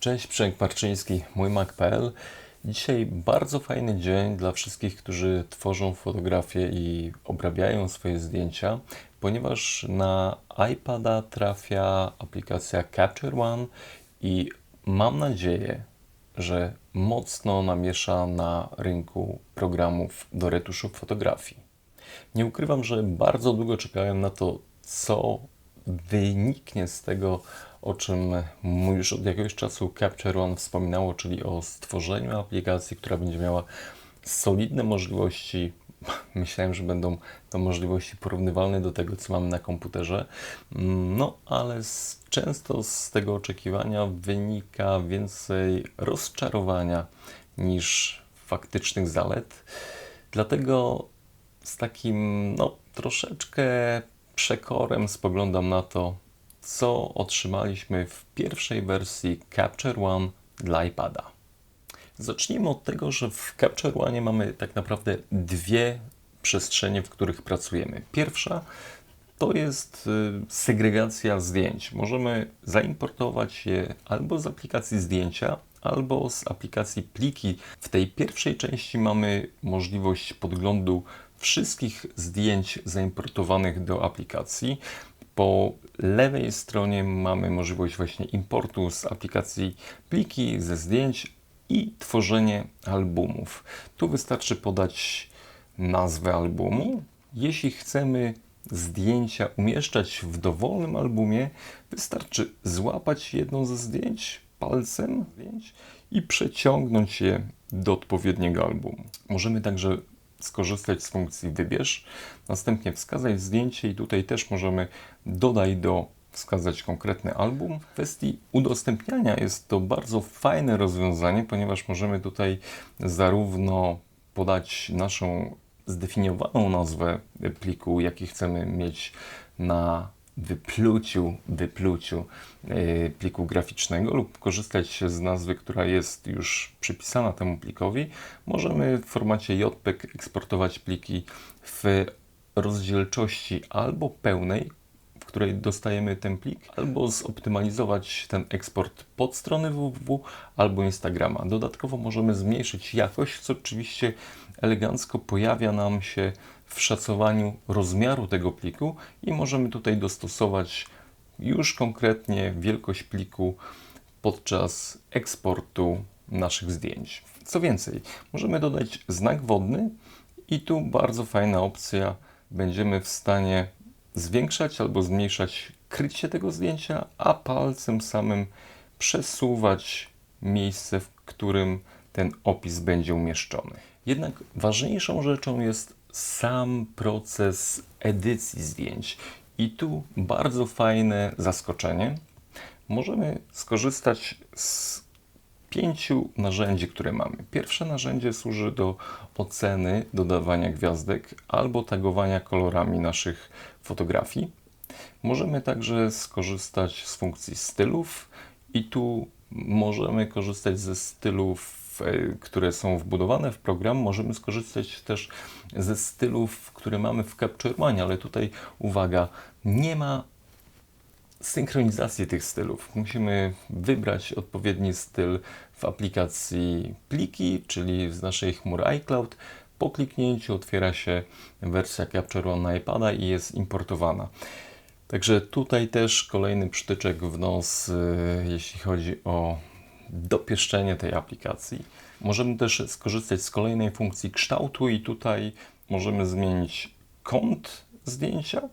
Cześć, Przemek Marczyński, mój Mac.pl. Dzisiaj bardzo fajny dzień dla wszystkich, którzy tworzą fotografie i obrabiają swoje zdjęcia, ponieważ na iPada trafia aplikacja Capture One i mam nadzieję, że mocno namiesza na rynku programów do retuszu fotografii. Nie ukrywam, że bardzo długo czekałem na to, co wyniknie z tego, o czym już od jakiegoś czasu Capture One wspominało, czyli o stworzeniu aplikacji, która będzie miała solidne możliwości. Myślałem, że będą to możliwości porównywalne do tego, co mamy na komputerze. No, ale z, często z tego oczekiwania wynika więcej rozczarowania niż faktycznych zalet. Dlatego z takim, no, troszeczkę przekorem spoglądam na to, co otrzymaliśmy w pierwszej wersji Capture One dla iPada. Zacznijmy od tego, że w Capture One mamy tak naprawdę dwie przestrzenie, w których pracujemy. Pierwsza to jest y, segregacja zdjęć. Możemy zaimportować je albo z aplikacji zdjęcia, albo z aplikacji pliki. W tej pierwszej części mamy możliwość podglądu wszystkich zdjęć zaimportowanych do aplikacji. Po lewej stronie mamy możliwość właśnie importu z aplikacji pliki, ze zdjęć i tworzenie albumów. Tu wystarczy podać nazwę albumu. Jeśli chcemy zdjęcia umieszczać w dowolnym albumie, wystarczy złapać jedno ze zdjęć palcem i przeciągnąć je do odpowiedniego albumu. Możemy także skorzystać z funkcji wybierz, następnie wskazać zdjęcie i tutaj też możemy dodaj do wskazać konkretny album. W kwestii udostępniania jest to bardzo fajne rozwiązanie, ponieważ możemy tutaj zarówno podać naszą zdefiniowaną nazwę pliku, jaki chcemy mieć na wypluciu, wypluciu yy, pliku graficznego lub korzystać z nazwy, która jest już przypisana temu plikowi, możemy w formacie JPEG eksportować pliki w rozdzielczości albo pełnej, w której dostajemy ten plik, albo zoptymalizować ten eksport pod stronę www albo Instagrama. Dodatkowo możemy zmniejszyć jakość, co oczywiście elegancko pojawia nam się w szacowaniu rozmiaru tego pliku i możemy tutaj dostosować już konkretnie wielkość pliku podczas eksportu naszych zdjęć. Co więcej, możemy dodać znak wodny i tu bardzo fajna opcja. Będziemy w stanie zwiększać albo zmniejszać krycie tego zdjęcia, a palcem samym przesuwać miejsce, w którym ten opis będzie umieszczony. Jednak ważniejszą rzeczą jest sam proces edycji zdjęć. I tu bardzo fajne zaskoczenie. Możemy skorzystać z pięciu narzędzi, które mamy. Pierwsze narzędzie służy do oceny, dodawania gwiazdek albo tagowania kolorami naszych fotografii. Możemy także skorzystać z funkcji stylów i tu możemy korzystać ze stylów E, które są wbudowane w program, możemy skorzystać też ze stylów, które mamy w Capture One, ale tutaj uwaga, nie ma synchronizacji tych stylów. Musimy wybrać odpowiedni styl w aplikacji pliki, czyli z naszej chmury iCloud. Po kliknięciu otwiera się wersja Capture One na iPada i jest importowana. Także tutaj też kolejny przytyczek w nos, e, jeśli chodzi o dopieszczenie tej aplikacji. Możemy też skorzystać z kolejnej funkcji kształtu i tutaj możemy zmienić kąt zdjęcia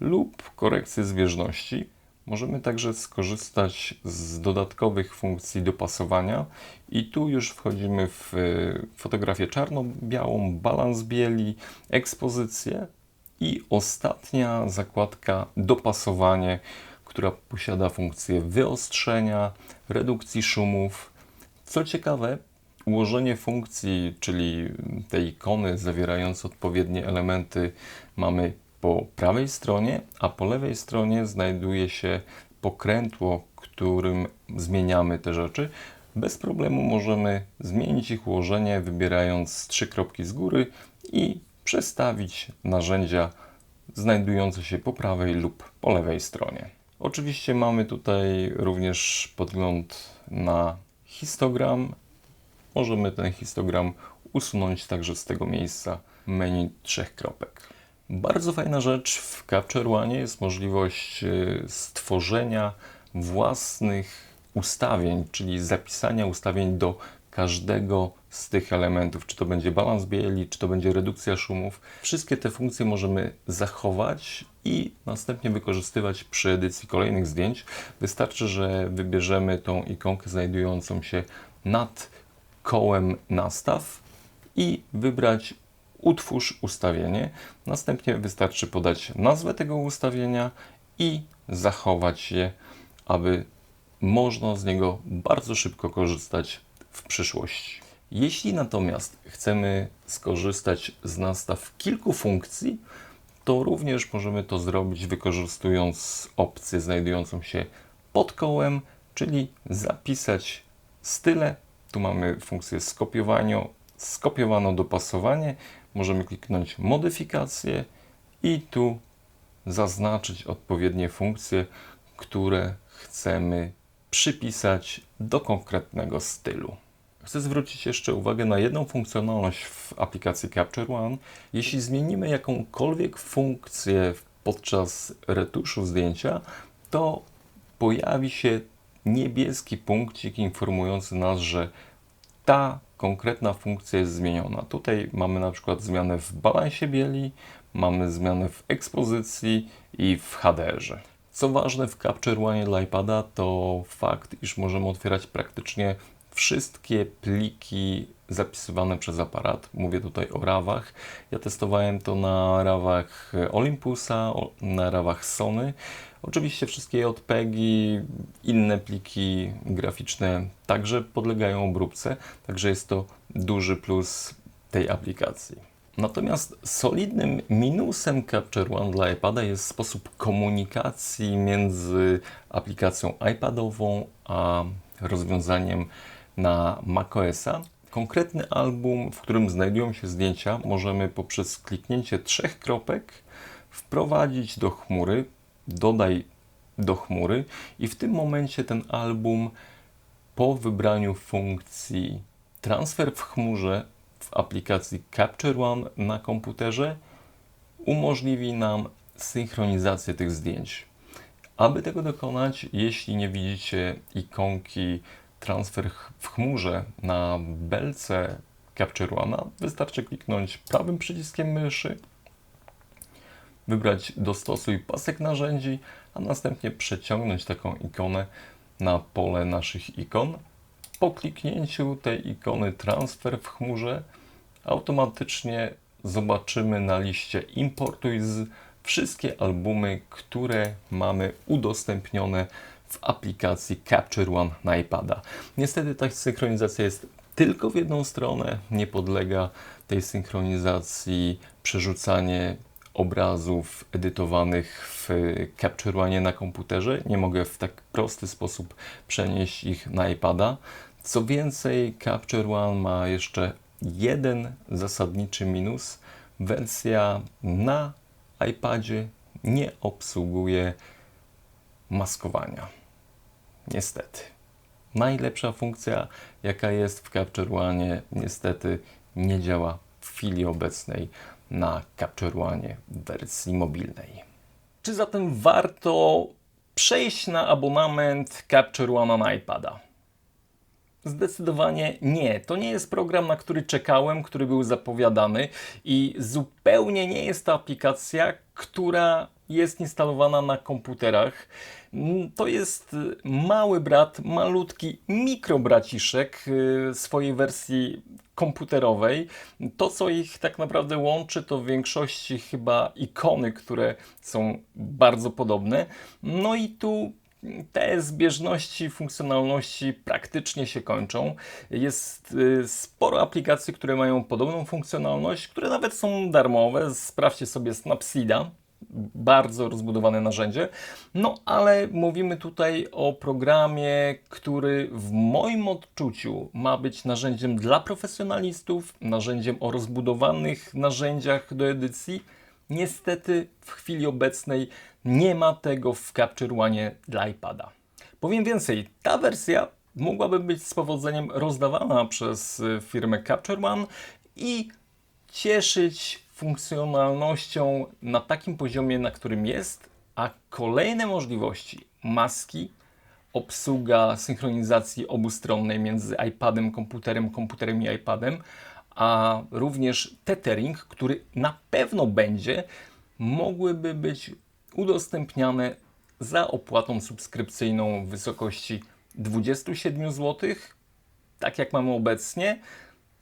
lub korekcję zbieżności. Możemy także skorzystać z dodatkowych funkcji dopasowania i tu już wchodzimy w fotografię czarno-białą, balans bieli, ekspozycję i ostatnia zakładka dopasowanie, która posiada funkcję wyostrzenia, redukcji szumów. Co ciekawe, ułożenie funkcji, czyli tej ikony zawierającej odpowiednie elementy, mamy po prawej stronie, a po lewej stronie znajduje się pokrętło, którym zmieniamy te rzeczy. Bez problemu możemy zmienić ich ułożenie, wybierając trzy kropki z góry i przestawić narzędzia znajdujące się po prawej lub po lewej stronie. Oczywiście mamy tutaj również podgląd na histogram. Możemy ten histogram usunąć także z tego miejsca menu trzech kropek. Bardzo fajna rzecz w Capture One jest możliwość y, stworzenia własnych ustawień, czyli zapisania ustawień do każdego z tych elementów, czy to będzie balans bieli, czy to będzie redukcja szumów. Wszystkie te funkcje możemy zachować i następnie wykorzystywać przy edycji kolejnych zdjęć. Wystarczy, że wybierzemy tą ikonkę znajdującą się nad kołem nastaw i wybrać utwórz ustawienie. Następnie wystarczy podać nazwę tego ustawienia i zachować je, aby można z niego bardzo szybko korzystać w przyszłości. Jeśli natomiast chcemy skorzystać z nastaw kilku funkcji, to również możemy to zrobić wykorzystując opcję znajdującą się pod kołem, czyli zapisać style. Tu mamy funkcję skopiowania, skopiowano dopasowanie. Możemy kliknąć modyfikacje i tu zaznaczyć odpowiednie funkcje, które chcemy przypisać do konkretnego stylu. Chcę zwrócić jeszcze uwagę na jedną funkcjonalność w aplikacji Capture One. Jeśli zmienimy jakąkolwiek funkcję podczas retuszu zdjęcia, to pojawi się niebieski punkcik informujący nas, że ta konkretna funkcja jest zmieniona. Tutaj mamy na przykład zmianę w balansie bieli, mamy zmianę w ekspozycji i w HDR-ze. Co ważne w Capture One dla iPada to fakt, iż możemy otwierać praktycznie wszystkie pliki zapisywane przez aparat. Mówię tutaj o rawach. Ja testowałem to na rawach Olympusa, na rawach Sony. Oczywiście wszystkie JPEGi, inne pliki graficzne także podlegają obróbce, także jest to duży plus tej aplikacji. Natomiast solidnym minusem Capture One dla iPada jest sposób komunikacji między aplikacją iPadową a rozwiązaniem na macOSa. Konkretny album, w którym znajdują się zdjęcia, możemy poprzez kliknięcie trzech kropek wprowadzić do chmury, dodaj do chmury i w tym momencie ten album po wybraniu funkcji transfer w chmurze w aplikacji Capture One na komputerze umożliwi nam synchronizację tych zdjęć. Aby tego dokonać, jeśli nie widzicie ikonki transfer w chmurze na belce Capture One, wystarczy kliknąć prawym przyciskiem myszy, wybrać dostosuj pasek narzędzi, a następnie przeciągnąć taką ikonę na pole naszych ikon. Po kliknięciu tej ikony transfer w chmurze automatycznie zobaczymy na liście importuj z wszystkie albumy, które mamy udostępnione w aplikacji Capture One na iPada. Niestety ta synchronizacja jest tylko w jedną stronę, nie podlega tej synchronizacji przerzucanie obrazów edytowanych w Capture One na komputerze. Nie mogę w tak prosty sposób przenieść ich na iPada. Co więcej, Capture One ma jeszcze jeden zasadniczy minus. Wersja na iPadzie nie obsługuje maskowania. Niestety. Najlepsza funkcja, jaka jest w Capture One, niestety nie działa w chwili obecnej na Capture One wersji mobilnej. Czy zatem warto przejść na abonament Capture One na iPada? Zdecydowanie nie. To nie jest program, na który czekałem, który był zapowiadany i zupełnie nie jest to aplikacja, która jest instalowana na komputerach. Mm, to jest mały brat, malutki mikrobraciszek y, swojej wersji komputerowej. To, co ich tak naprawdę łączy, to w większości chyba ikony, które są bardzo podobne. No i tu te zbieżności funkcjonalności praktycznie się kończą. Jest y, sporo aplikacji, które mają podobną funkcjonalność, które nawet są darmowe. Sprawdźcie sobie Snapseeda, bardzo rozbudowane narzędzie. No ale mówimy tutaj o programie, który w moim odczuciu ma być narzędziem dla profesjonalistów, narzędziem o rozbudowanych narzędziach do edycji Niestety w chwili obecnej nie ma tego w Capture One dla iPada. Powiem więcej, ta wersja mogłaby być z powodzeniem rozdawana przez firmę Capture One i cieszyć funkcjonalnością na takim poziomie, na którym jest, a kolejne możliwości maski, obsługa synchronizacji obustronnej między iPadem, komputerem, komputerem i iPadem, a również tethering, który na pewno będzie, mogłyby być udostępniane za opłatą subskrypcyjną w wysokości 27 zł, tak jak mamy obecnie,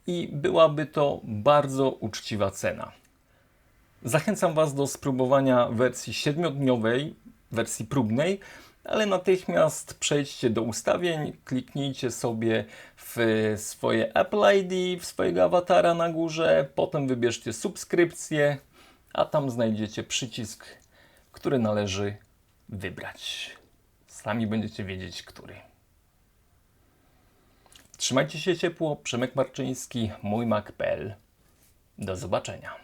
i byłaby to bardzo uczciwa cena. Zachęcam Was do spróbowania wersji 7-dniowej, wersji próbnej, ale natychmiast przejdźcie do ustawień, kliknijcie sobie w swoje Apple ID, w swojego awatara na górze, potem wybierzcie subskrypcję, a tam znajdziecie przycisk, który należy wybrać. Sami będziecie wiedzieć, który. Trzymajcie się ciepło. Przemek Marczyński, mój Mac.pl. Do zobaczenia.